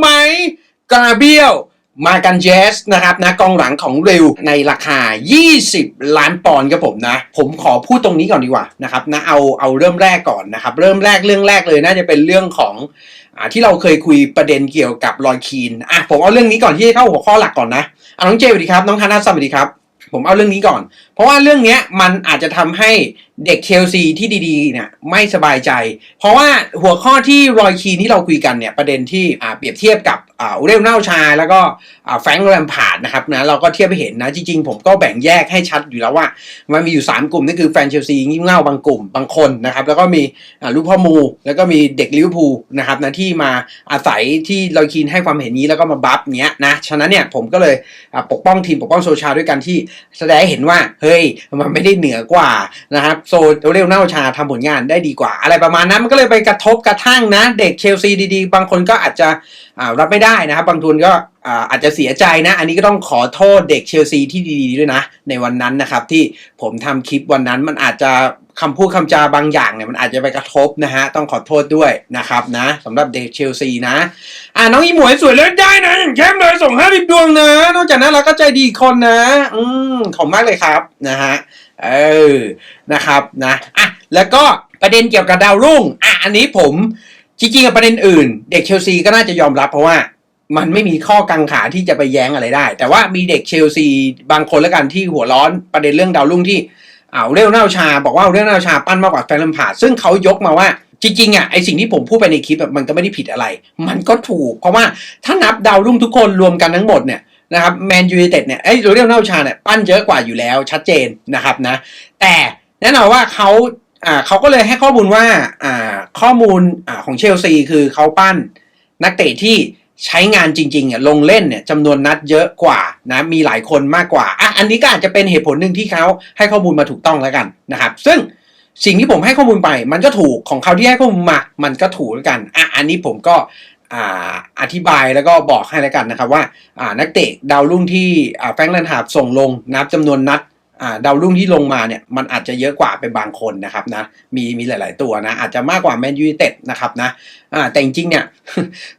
ไหมกาเบียลมากันเจสนะครับนะกองหลังของเร็วในราคา 20 ล้านปอนด์ครับผมนะ ผมขอพูดตรงนี้ก่อนดีกว่านะครับนะเอาเอาเริ่มแรกก่อนนะครับ เริ่มแรกเรื่องแรกเลยน่าจะเป็นเรื่องของอที่เราเคยคุยประเด็นเกี่ยวกับลอยคีนอะผมเอาเรื่องนี้ก่อนที่จะเข้าหัวข้อหลักก่อนนะอะน้องเจสวัสดีครับ น้องฮานาสวัสดีครับ ผมเอาเรื่องนี้ก่อน เพราะว่าเรื่องนี้มันอาจจะทำให้เด็กเชลซีที่ดีๆเนี่ยไม่สบายใจ เพราะว่าหัวข้อที่รอยคีนที่เราคุยกันเนี่ยประเด็นที่เปรียบเทียบกับอ่าอุเรลเน่าชา แล้วก็แฟงแรมพาร์ดนะครับนะเราก็เทียบไปเห็นนะจริงๆ ผมก็แบ่งแยกให้ชัดอยู่แล้วว่า มันมีอยู่ 3 กลุ่มนั่นคือแฟนเชลซีงี่เง่าบางกลุ่มบางคนนะครับแล้วก็มีลูกพ่อมู แล้วก็มีเด็กลิเวอร์พูลนะครับนะที่มาอาศัยที่ลอยคีนให้ความเห็นนี้แล้วก็มาบัฟเนี้ยนะฉะนั้นเนี่ยผมก็เลยปกป้องทีมปกป้องโซชาด้วยกันที่แสดงให้เห็นว่าเฮ้ยมันไม่ได้เหนือกว่านะครับโซเรลเน่าชาทำผลงานได้ดีกว่า อะไรประมาณนั้นมันก็เลยไปกระทบกระทั่งนะ เด็กเชลซีดีๆ บางคนก็อาจจะรับไม่ได้นะครับ บางทุนก็อาอาจจะเสียใจนะ อันนี้ก็ต้องขอโทษเด็กเชลซีที่ดีๆด้วยนะ ในวันนั้นนะครับที่ผมทำคลิปวันนั้นมันอาจจะ คำพูดคำจาบางอย่างเนี่ยมันอาจจะไปกระทบนะฮะ ต้องขอโทษด้วยนะครับนะสำหรับเด็กเชลซีนะ อ่าน้องอีหมวยสวยเล่นได้นะ อย่างเข้มเลยส่งห้าสิบดวงนะ นอกจากนั้นเราก็ใจดีคนนะ อืมขอบมากเลยครับนะฮะเออนะครับนะอะแล้วก็ประเด็นเกี่ยวกับดาวรุ่งอะอันนี้ผมจริงๆกับประเด็นอื่น เด็กเชลซีก็น่าจะยอมรับเพราะว่ามันไม่มีข้อกังขาที่จะไปแย้งอะไรได้ แต่ว่ามีเด็กเชลซีบางคนแล้วกันที่หัวร้อนประเด็นเรื่องดาวรุ่งที่ เอาเรลเน่าชา บอกว่าเรลเน่าชาปั้นมากกว่าแฟนลัมพาร์ดซึ่งเขายกมาว่าจริงๆอะไอสิ่งที่ผมพูดไปในคลิปมันก็ไม่ได้ผิดอะไร มันก็ถูก เพราะว่าถ้านับดาวรุ่งทุกคนรวมกันทั้งหมดเนี่ยนะครับแมนยูไนเต็ดเนี่ยไอ้โรเรลเน่าชาเนี่ยปั้นเยอะกว่าอยู่แล้วชัดเจนนะครับนะแต่แน่นอนว่าเขาอ่าเขาก็เลยให้ข้อมูลว่าอ่าข้อมูลอ่าของเชลซีคือเขาปั้นนักเตะที่ ใช้งานจริงๆอะลงเล่นเนี่ยจำนวนนัดเยอะกว่านะมีหลายคนมากกว่าอะอันนี้ก็อาจจะเป็นเหตุผลหนึ่งที่เขาให้ข้อมูลมาถูกต้องแล้วกันนะครับ ซึ่งสิ่งที่ผมให้ข้อมูลไป มันก็ถูกของเขาที่ให้ข้อมูลมา มันก็ถูกแล้วกันอะอันนี้ผมก็อ่าอธิบายแล้วก็บอกให้แล้วกันนะครับว่าอ่านักเตะดาวรุ่งที่อ่าแฟรงค์แลนฮาร์ดส่งลงนับจำนวนนัด ดาวรุ่งที่ลงมาเนี่ยมันอาจจะเยอะกว่าเป็นบางคนนะครับนะมีมีหลาย ๆ ตัวนะอาจจะมากกว่าแมนยูเต็ดนะครับนะแต่จริงๆเนี่ย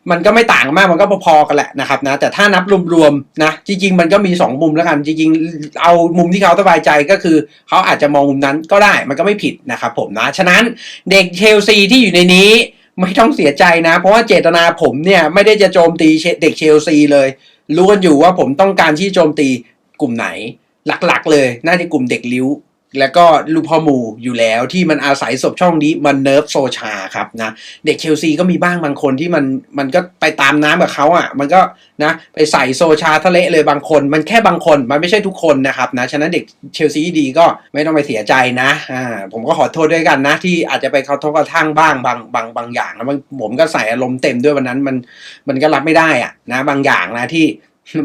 มันก็ไม่ต่างมากมันก็พอๆกันแหละนะครับนะแต่ถ้านับรวมๆนะจริง ๆ มันก็มี 2 มุมแล้วกันจริงๆ เอามุมที่เขาสบายใจก็คือเขาอาจจะมองมุมนั้นก็ได้มันก็ไม่ผิดนะครับผมนะฉะนั้นเด็กเชลซีที่อยู่ในนี้ไม่ต้องเสียใจนะ เพราะว่าเจตนาผมเนี่ยไม่ได้จะโจมตีเด็กเชลซีเลย รู้กันอยู่ว่าผมต้องการที่โจมตีกลุ่มไหน หลักๆ เลย น่าจะกลุ่มเด็กลิ้ว แล้วก็ลูกพ่อหมูอยู่แล้วที่มันอาศัยศพช่องนี้มันเนิร์ฟโซชาครับนะ เด็กเชลซีก็มีบ้างบางคนที่มันมันก็ไปตามน้ำกับเขาอะ มันก็นะไปใส่โซชาทะเลเลยบางคน มันแค่บางคนมันไม่ใช่ทุกคนนะครับนะฉะนั้นเด็กเชลซีดีก็ไม่ต้องไปเสียใจนะอ่าผมก็ขอโทษด้วยกันนะ ที่อาจจะไปเขาทบกระทั่งบ้างบางบางบางอย่างแล้วมันผมก็ใส่อารมณ์เต็มด้วยวันนั้นมันมันก็รับไม่ได้อะนะบางอย่างนะที่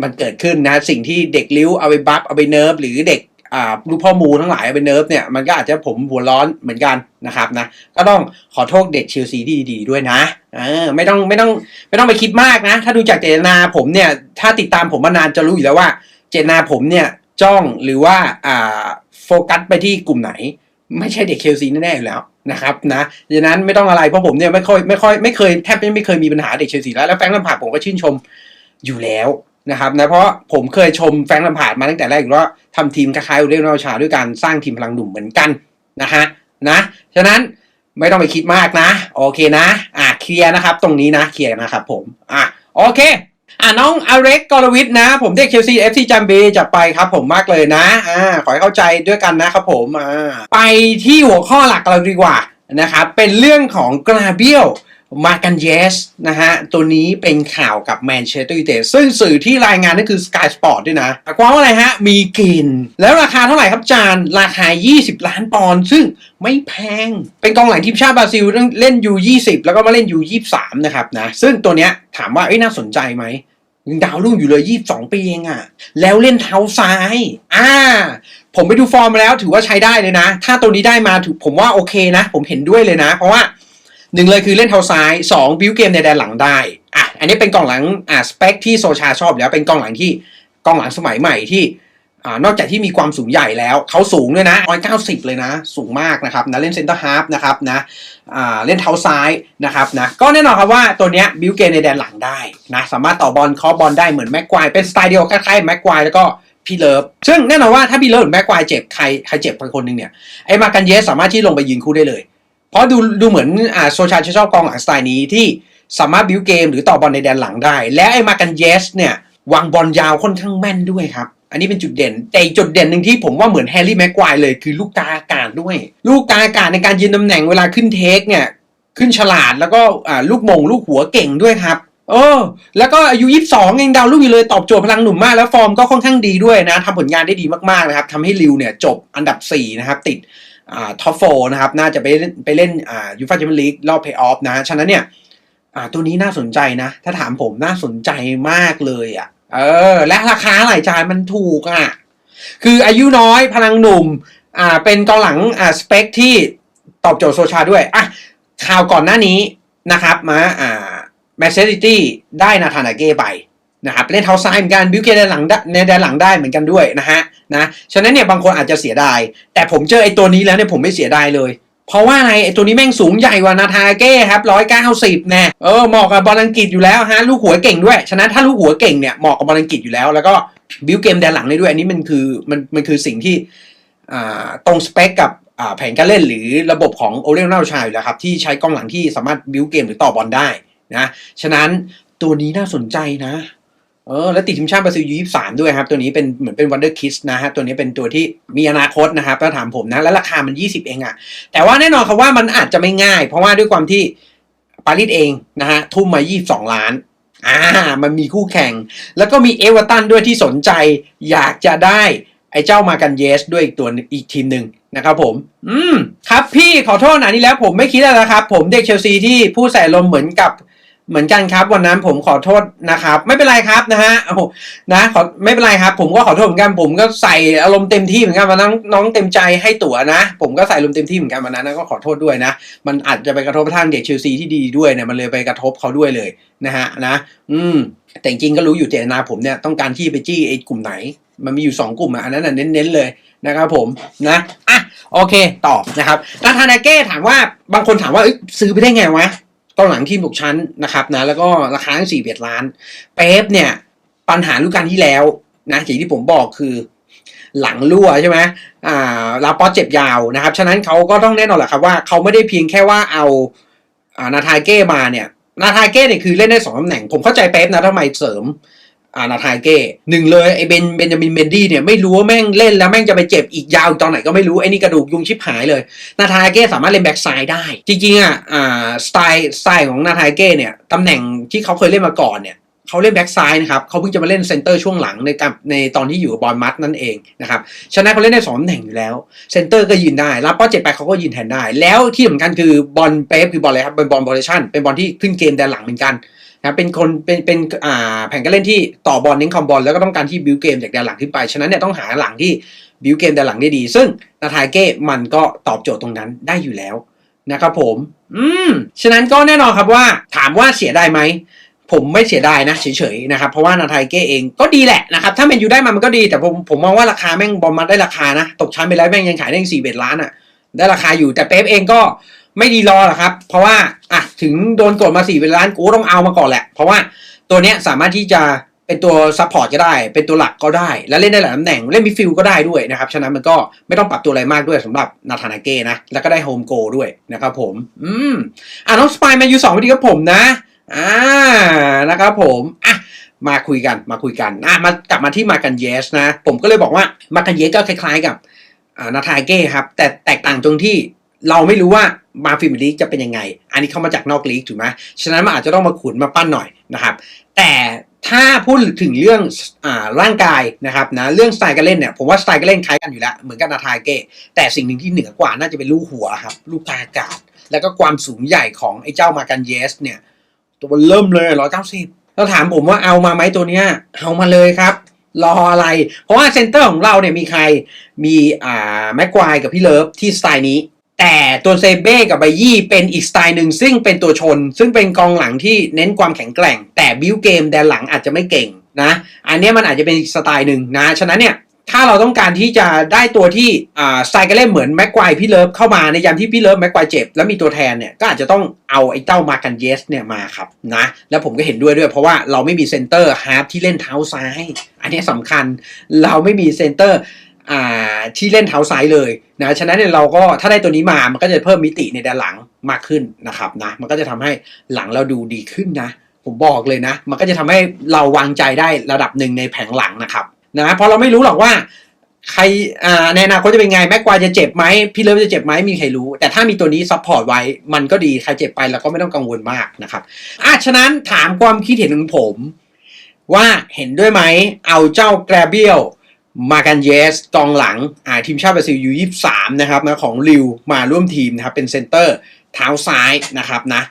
มันเกิดขึ้นนะสิ่งที่เด็กลิ้วเอาไปบัฟเอาไปเนิร์ฟหรือเด็กอ่าลูกพ่อมูทั้งหลายเอาไปเนิร์ฟเนี่ยมันก็อาจจะผมหัวร้อนเหมือนกันนะครับนะก็ต้องขอโทษเด็กเชลซีที่ดีๆด้วยนะเออไม่ต้องไม่ต้องไม่ต้องไปคิดมากนะ ถ้าดูจากเจตนาผมเนี่ยถ้าติดตามผมมานานจะรู้อยู่แล้วว่า เจตนาผมเนี่ยจ้องหรือว่าอ่าโฟกัสไปที่กลุ่มไหน ไม่ใช่เด็กเชลซีแน่ๆอยู่แล้วนะครับนะดังนั้นไม่ต้องอะไรเพราะผมเนี่ยไม่ค่อยไม่ค่อยไม่เคยแทบไม่เคยมีปัญหาเด็กเชลซีแล้วแล้วแฟรงค์ลัมพาร์ดผมก็ชื่นชมอยู่แล้ว นะครับนะเพราะผมเคยชมแฟรงค์ลัมพาดมาตั้งแต่แรกว่าทำทีมคล้ายๆเรอัลชาด้วยการสร้างทีมพลังหนุ่มเหมือนกันนะฮะนะฉะนั้นไม่ต้องไปคิดมากนะ โอเคนะอะเคลียร์นะครับ ตรงนี้นะเคลียร์นะครับผมอะโอเคอะน้องอเล็กกรวิทนะ ผมเด็กเชลซีเอฟซีจัมเบจับไปครับผมมากเลยนะอ่าขอให้เข้าใจด้วยกันนะครับผมอ่าไปที่หัวข้อหลักเราดีกว่านะครับเป็นเรื่องของกราเบียล มากันเยสนะฮะ ตัวนี้เป็นข่าวกับแมนเชสเตอร์ยูไนเต็ดซึ่งสื่อที่รายงานนั่นคือ Sky Sport ด้วยนะความว่าอะไรฮะ มีกลิ่นแล้วราคาเท่าไหร่ครับจาน ราคา 20 ล้านปอนด์ซึ่งไม่แพง เป็นกองหลังทีมชาติบราซิลเล่นยู20 แล้วก็มาเล่นยู23 นะครับนะ ซึ่งตัวเนี้ยถามว่าเอ้ยน่าสนใจไหมยังดาวรุ่งอยู่เลย 22 ปีเองอะแล้วเล่นเท้าซ้าย อ่า ผมไปดูฟอร์มมาแล้วถือว่าใช้ได้เลยนะ ถ้าตัวนี้ได้มาถือผมว่าโอเคนะ ผมเห็นด้วยเลยนะ เพราะว่า หนึ่งเลยคือเล่นเท้าซ้ายสองบิวเกมในแดนหลังได้อะอันนี้เป็นกองหลังอ่าสเปคที่โซชาชอบแล้วเป็นกองหลังที่กองหลังสมัยใหม่ที่อ่านอกจากที่มีความสูงใหญ่แล้ว เขาสูงด้วยนะ190เลยนะ สูงมากนะครับนะเล่นเซนเตอร์ฮาร์ฟนะครับนะอ่าเล่นเท้าซ้ายนะครับนะก็แน่นอนครับว่าตัวเนี้ยบิวเกมในแดนหลังได้นะสามารถต่อบอลเคาะบอลได้เหมือนแม็กควายเป็นสไตล์เดียวคล้ายๆแม็กควายแล้วก็พี่เลิฟซึ่งแน่นอนว่าถ้าพี่เลิฟหรือแม็กควายเจ็บใครใครเจ็บคนคนหนึ่งเนี่ยไอ้มากันเยสสามารถที่ลงไปยืนคู่ได้เลย เพราะดูดูเหมือนอ่าโซชาชอบกองหลังสไตล์นี้ที่สามารถบิวเกมหรือต่อบอลในแดนหลังได้ และไอ้มากันเยสเนี่ยวางบอลยาวค่อนข้างแม่นด้วยครับ อันนี้เป็นจุดเด่น แต่จุดเด่นหนึ่งที่ผมว่าเหมือนแฮร์รี่แม็กควายเลยคือลูกกาอากาศด้วย ลูกกาอากาศในการยืนตำแหน่งเวลาขึ้นเทคเนี่ยขึ้นฉลาดแล้วก็อ่าลูกมงลูกหัวเก่งด้วยครับเออแล้วก็อายุ22เองดาวลูกอยู่เลยตอบโจทย์พลังหนุ่มมากแล้วฟอร์มก็ค่อนข้างดีด้วยนะทำผลงานได้ดีมากๆนะครับทำให้ลิวเนี่ยจบอันดับ4นะครับติด ท็อปโฟนะครับน่าจะไปไปเล่นยูฟ่าแชมเปี้ยนลีกรอบเพย์ออฟนะฉะนั้นเนี่ยตัวนี้น่าสนใจนะ ถ้าถามผมน่าสนใจมากเลยอะเออและราคาหลายจานมันถูกอะคืออายุน้อยพลังหนุ่มอ่าเป็นกองหลังอ่าสเปคที่ตอบโจทย์โซชาด้วยอะข่าวก่อนหน้านี้นะครับมาอ่าแมนเชสเตอร์ซิตี้ได้นาธานาเก้ไป นะครับเล่นเท้าซ้ายเหมือนกันบิวเกนในหลังได้ในแดนหลังได้เหมือนกันด้วยนะฮะนะฉะนั้นเนี่ยบางคนอาจจะเสียดาย แต่ผมเจอไอ้ตัวนี้แล้วเนี่ยผมไม่เสียดายเลย เพราะว่าอะไรไอ้ตัวนี้แม่งสูงใหญ่กว่านาธาเก้ครับร้อยเก้าสิบแน่เออเหมาะกับบอลอังกฤษอยู่แล้วฮะลูกหัวเก่งด้วย ฉะนั้นถ้าลูกหัวเก่งเนี่ยเหมาะกับบอลอังกฤษอยู่แล้ว แล้วก็บิวเกมแดนหลังได้ด้วยอันนี้มันคือมันมันคือสิ่งที่อ่าตรงสเปคกับอ่าแผนการเล่นหรือระบบของโอเรียนนาชาอยู่แล้วครับที่ใช้กองหลังที่สามารถบิวเกมหรือต่อบอลได้นะฉะนั้นตัวนี้น่าสนใจนะ เออแล้วติดทีมชาติบราซิลยูยี่สามด้วยครับ ตัวนี้เป็นเหมือนเป็นวันเดอร์คิสนะฮะตัวนี้เป็นตัวที่มีอนาคตนะครับถ้าถามผมนะ แล้วราคามัน 20 เองอะแต่ว่าแน่นอนครับว่ามันอาจจะไม่ง่าย เพราะว่าด้วยความที่ปารีสเองนะฮะทุ่มมา 22 ล้านอ่ามันมีคู่แข่ง แล้วก็มีเอเวอร์ตันด้วยที่สนใจ อยากจะได้ไอ้เจ้ามากันเยสด้วยอีกตัวอีกทีมหนึ่งนะครับผม อืม ครับพี่ขอโทษนะนี่แล้วผมไม่คิดอะไรนะครับ ผมเด็กเชลซีที่พูดใส่ลมเหมือนกับ เหมือนกันครับ วันนั้นผมขอโทษนะครับ ไม่เป็นไรครับนะฮะโอ้โหนะขอไม่เป็นไรครับ ผมก็ขอโทษเหมือนกันผมก็ใส่อารมณ์เต็มที่เหมือนกันวันนั้นน้องเต็มใจให้ตั๋วนะ ผมก็ใส่อารมณ์เต็มที่เหมือนกันวันนั้นนะก็ขอโทษด้วยนะ มันอาจจะไปกระทบท่างเด็กเชลซีที่ดีด้วยเนี่ยมันเลยไปกระทบเขาด้วยเลยนะฮะนะ อืม แต่จริงก็รู้อยู่เจตนาผมเนี่ยต้องการที่ไปจี้ไอ้กลุ่มไหน มันมีอยู่สองกลุ่มอะอันนั้นน่ะเน้นๆเลยนะครับผมนะอะโอเคต่อนะครับนาธานาเก้ถามว่าบางคนถามว่าซื้อไปได้ไงวะ ตอนหลังทีมตกชั้นนะครับนะแล้วก็ราคาทั้งสี่เอ็ดล้าน เป๊ปเนี่ยปัญหาลูกการที่แล้วนะสิ่งที่ผมบอกคือหลังรั่วใช่ไหมอ่าลาปอสเจ็บยาวนะครับ ฉะนั้นเขาก็ต้องแน่นอนแหละครับว่าเขาไม่ได้เพียงแค่ว่าเอาอ่านาธาเก้มาเนี่ย นาธาเก้เนี่ยคือเล่นได้สองตำแหน่ง ผมเข้าใจเป๊ปนะทำไมเสริม อานาธาเก้หนึ่งเลยไอ้เบนเบนจามินเบนดี้เนี่ยไม่รู้ว่าแม่งเล่นแล้วแม่งจะไปเจ็บอีกยาวตอนไหนก็ไม่รู้ ไอ้นี่กระดูกยุงชิบหายเลย นาธาเก้สามารถเล่นแบ็กซ้ายได้ จริงๆอะอ่าสไตล์สไตล์ของนาธาเก้เนี่ยตำแหน่งที่เขาเคยเล่นมาก่อนเนี่ยเขาเล่นแบ็กซ้ายนะครับเขาเพิ่งจะมาเล่นเซนเตอร์ช่วงหลังในการในตอนที่อยู่กับบอลมัดนั่นเองนะครับฉะนั้นเขาเล่นได้สองตำแหน่งอยู่แล้วเซนเตอร์ก็ยืนได้ รับป้อเจ็ดไปเขาก็ยืนแทนได้ แล้วที่สำคัญคือบอลเป๊ปคือบอลอะไรครับเป็นบอลบอลเลชันเป็นบอลที่ขึ้นเกมแดนหลังเหมือนกัน นะเป็นคนเป็นเป็นอ่าแผนการเล่นที่ต่อบอลเน้นคอมบอลแล้วก็ต้องการที่บิวเกมจากแดนหลังขึ้นไป ฉะนั้นเนี่ยต้องหาหลังที่บิวเกมแดนหลังได้ดี ซึ่งนาธาเก้มันก็ตอบโจทย์ตรงนั้นได้อยู่แล้วนะครับผม อืม ฉะนั้นก็แน่นอนครับว่า ถามว่าเสียดายไหม ผมไม่เสียดายนะเฉยๆนะครับ เพราะว่านาไทเก้เองก็ดีแหละนะครับ ถ้าแมนยูได้มามันก็ดี แต่ผมผมมองว่าราคาแม่งบอลมัดได้ราคานะ ตกชั้นไปแล้วแม่งยังขายได้สี่เบ็ดล้านอะ ได้ราคาอยู่ แต่เป๊ปเองก็ ไม่ดีรอหรอกครับ เพราะว่าอะถึงโดนกดมาสี่เบ็ดล้านกูต้องเอามาก่อนแหละ เพราะว่าตัวเนี้ยสามารถที่จะเป็นตัวซัพพอร์ตก็ได้ เป็นตัวหลักก็ได้ แล้วเล่นได้หลายตำแหน่ง เล่นมิฟิลก็ได้ด้วยนะครับ ฉะนั้นมันก็ไม่ต้องปรับตัวอะไรมากด้วยสำหรับนาธานาเก้นะ แล้วก็ได้โฮมโกด้วยนะครับผม อืม อะน้องสปายมาอยู่สองวิดีกับผมนะ อ่า นะครับผม อะ มาคุยกัน มาคุยกัน อะ มากลับมาที่มากันเยสนะ ผมก็เลยบอกว่ามากันเยสก็คล้ายๆกับอ่านาธาเก้ครับ แต่แตกต่างตรงที่เราไม่รู้ว่า มาฟิล์มลีกจะเป็นยังไง อันนี้เข้ามาจากนอกลีกถูกไหมฉะนั้นมันอาจจะต้องมาขุนมาปั้นหน่อยนะครับ แต่ถ้าพูดถึงเรื่องอ่าร่างกายนะครับนะเรื่องสไตล์การเล่นเนี่ยผมว่าสไตล์การเล่นคล้ายกันอยู่แล้วเหมือนกับนาธาเก้แต่สิ่งหนึ่งที่เหนือกว่าน่าจะเป็นลูกหัวครับลูกกลาอากาศ แล้วก็ความสูงใหญ่ของไอ้เจ้ามากันเยสเนี่ยตัวเริ่มเลยร้อยเก้าสิบแล้วถามผมว่าเอามาไหมตัวเนี้ยเอามาเลยครับรออะไร เพราะว่าเซนเตอร์ของเราเนี่ยมีใครมีอ่าแม็กควายกับพี่เลิฟที่สไตล์นี้ แต่ตัวเซเบ้กับไบยี่เป็นอีกสไตล์หนึ่งซึ่งเป็นตัวชน ซึ่งเป็นกองหลังที่เน้นความแข็งแกร่ง แต่บิวเกมแดนหลังอาจจะไม่เก่งนะ อันนี้มันอาจจะเป็นอีกสไตล์หนึ่งนะ ฉะนั้นเนี่ยถ้าเราต้องการที่จะได้ตัวที่อ่าสไตล์การเล่นเหมือนแม็กควายพี่เลิฟเข้ามาในยามที่พี่เลิฟแม็กควายเจ็บ แล้วมีตัวแทนเนี่ยก็อาจจะต้องเอาไอ้เต้ามากันเยสเนี่ยมาครับนะแล้วผมก็เห็นด้วยด้วยเพราะว่าเราไม่มีเซนเตอร์ฮาร์ฟที่เล่นเท้าซ้าย อันนี้สำคัญเราไม่มีเซนเตอร์ ที่เล่นเท้าซ้ายเลยนะฉะนั้นเนี่ยเราก็ถ้าได้ตัวนี้มามันก็จะเพิ่มมิติในด้านหลังมากขึ้นนะครับนะมันก็จะทำให้หลังเราดูดีขึ้นนะ ผมบอกเลยนะ มันก็จะทำให้เราวางใจได้ระดับหนึ่งในแผงหลังนะครับนะเพราะเราไม่รู้หรอกว่าใครในอนาคตจะเป็นไงแม็กควายจะเจ็บไหมพี่เลิฟจะเจ็บไหมมมีใครรู้ แต่ถ้ามีตัวนี้ซัพพอร์ตไว้มันก็ดีใครเจ็บไปเราก็ไม่ต้องกังวลมากนะครับอะฉะนั้นถามความคิดเห็นของผม ว่าเห็นด้วยไหมเอาเจ้าแกรเบียล มากันเยสกองหลังอ่าทีมชาติบราซิลยูยี่สามนะครับนะของริวมาร่วมทีมนะครับเป็นเซนเตอร์เท้าซ้ายนะครับนะ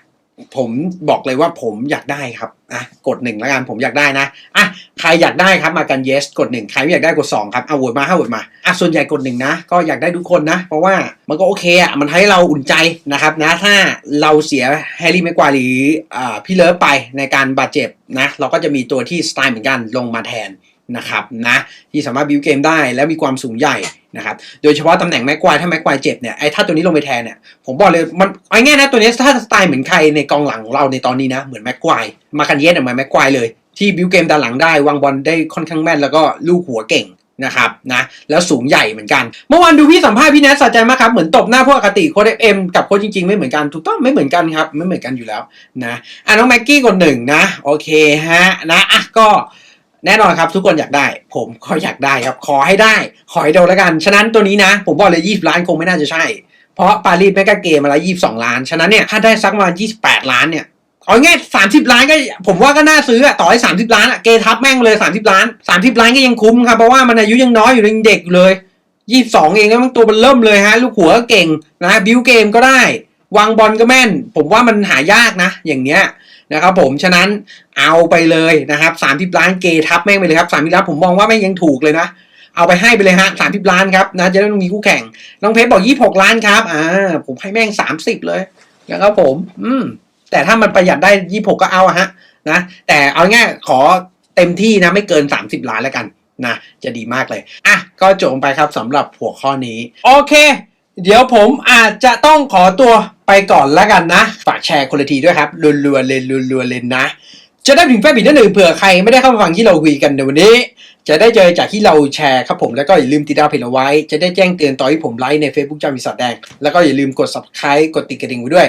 ผมบอกเลยว่าผมอยากได้ครับอะกดหนึ่งแล้วกันผมอยากได้นะอะใครอยากได้ครับมากัน yes กดหนึ่งใครไม่อยากได้กดสองครับเอาโหวตมาห้าโหวตมาอะส่วนใหญ่กดหนึ่งนะก็อยากได้ทุกคนนะ เพราะว่ามันก็โอเคอะมันให้เราอุ่นใจนะครับนะถ้าเราเสียแฮร์รี่แม็กควาหรืออ่าพี่เลิฟไปในการบาดเจ็บนะเราก็จะมีตัวที่สไตล์เหมือนกันลงมาแทน นะครับนะที่สามารถบิวเกมได้แล้วมีความสูงใหญ่นะครับโดยเฉพาะตำแหน่งแม็กควายถ้าแม็กควายเจ็บเนี่ยไอ้ถ้าตัวนี้ลงไปแทนเนี่ยผมบอกเลยมันไอ้ง่ายนะตัวนี้ถ้าสไตล์เหมือนใครในกองหลังของเราในตอนนี้นะเหมือนแม็กควายมาคันเยสเหมือนแม็กควายเลยที่บิวเกมด้านหลังได้วางบอลได้ค่อนข้างแม่นแล้วก็ลูกหัวเก่งนะครับนะแล้วสูงใหญ่เหมือนกัน เมื่อวานดูพี่สัมภาษณ์พี่แนทสะใจมากครับ เหมือนตบหน้าพวกอคติโค้ดเอ็มกับโค้ดจริงๆ ไม่เหมือนกันถูกต้องไม่เหมือนกันครับ ไม่เหมือนกันอยู่แล้วนะอะน้องแม็กกี้กดหนึ่งนะ โอเคฮะนะอะก็ แน่นอนครับทุกคนอยากได้ ผมก็อยากได้ครับ ขอให้ได้ ขอให้โดนแล้วกัน ฉะนั้นตัวนี้นะ ผมบอกเลย20ล้านคงไม่น่าจะใช่ เพราะปารีสแมกกาเกมมาแล้ว22ล้าน ฉะนั้นเนี่ยถ้าได้สักประมาณ28ล้านเนี่ยเอาง่าย30ล้านก็ผมว่าก็น่าซื้ออะต่อให้30ล้านอะเกทับแม่งเลย30ล้าน30ล้านก็ยังคุ้มครับเพราะว่ามันอายุยังน้อยอยู่ยังเด็กอยู่เลย22เองแล้วมันตัวมันเริ่มเลยฮะ ลูกหัวก็เก่งนะบิวเกมก็ได้ วางบอลก็แม่น ผมว่ามันหายากนะ อย่างเนี้ย นะครับผมฉะนั้นเอาไปเลยนะครับสามสิบล้านเกทับแม่งไปเลยครับสามสิบล้านผมมองว่าแม่งยังถูกเลยนะเอาไปให้ไปเลยฮะสามสิบล้านครับนะจะได้ไม่ต้องมีคู่แข่ง น้องเพชรบอกยี่หกล้านครับอ่าผมให้แม่งสามสิบเลยนะครับผม อืม แต่ถ้ามันประหยัดได้ยี่หกก็เอาฮะนะแต่เอาง่ายขอเต็มที่นะไม่เกินสามสิบล้านแล้วกันนะจะดีมากเลย อะ ก็จบไปครับสำหรับหัวข้อนี้ โอเค เดี๋ยวผมอาจจะต้องขอตัว ไปก่อนแล้วกันนะ ฝากแชร์คนละทีด้วยครับรัวๆเลยรัวๆเลยนะ จะได้ถึงแฟนผิดนั่นหนึ่งเผื่อใครไม่ได้เข้ามาฟังที่เราคุยกันในวันนี้ จะได้เจอจากที่เราแชร์ครับผมแล้วก็อย่าลืมติดตามเพจเอาไว้ จะได้แจ้งเตือนตอนที่ผมไลฟ์ใน Facebook จามิสัตแดง แล้วก็อย่าลืมกด subscribe กดติดกระดิ่งไว้ด้วย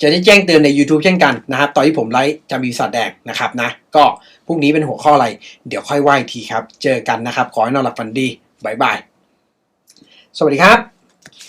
จะได้แจ้งเตือนใน YouTube เช่นกันนะครับตอนที่ผมไลฟ์จามิสัตแดงนะครับนะ ก็พรุ่งนี้เป็นหัวข้ออะไร เดี๋ยวค่อยว่าอีกทีครับ เจอกันนะครับ ขอให้นอนหลับฝันดีบายบายสวัสดีครับ